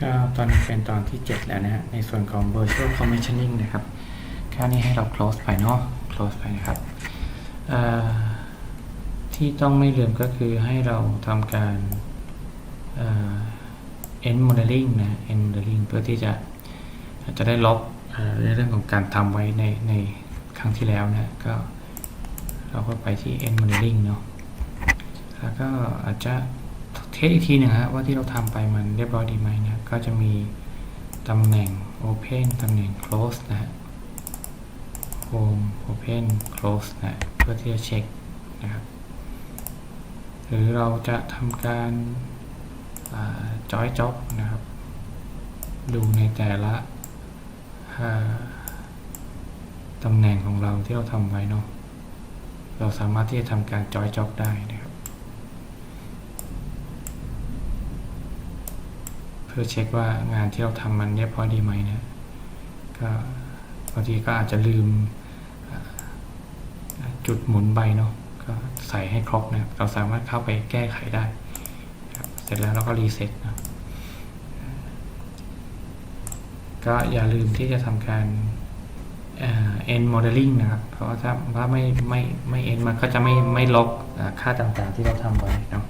ก็ตอนนี้เป็นตอนที่ 7 แล้วนะฮะ ในส่วนของ virtual commissioning นะครับครานี้ให้เรา close ไปเนาะ close ไปนะครับ ที่ต้องไม่ลืมก็คือให้เราทำการ end modeling นะ end modeling เพื่อที่จะจะได้ลบเอ่อในเรื่องของการทำไว้ในในครั้งที่แล้วนะ ก็เราก็ไปที่ end modeling เนาะ แล้วก็อาจจะ เทสอีกทีหนึ่งฮะว่าที่เราทำไปมันเรียบร้อยดีไหมนะก็จะมีตำแหน่ง Open ตำแหน่ง Close นะฮะ Home Open Close นะเพื่อที่จะเช็คนะครับ หรือเราจะทำการจอยจ็อบนะครับ ดูในแต่ละตำแหน่งของเราที่เราทำไว้เนาะเราสามารถที่จะทำการจอยจ็อบได้นะครับ พื่อเช็คว่างานที่เราทำมันเรียบร้อยดีไหมนะก็บางทีก็อาจจะลืมจุดหมุนใบเนาะก็ใส่ให้ครบนะเราสามารถเข้าไปแก้ไขได้ เสร็จแล้วเราก็รีเซ็ตนะก็อย่าลืมที่จะทำการเอ่อ end modeling นะครับ เพราะว่าถ้าไม่ไม่ไม่ end มันก็จะไม่ไม่ลบอ่าค่าต่างๆที่เราทำไว้เนาะ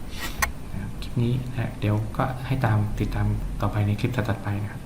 นี้นะเดี๋ยวก็ให้ตามติดตามต่อไปในคลิปถัดไปนะครับ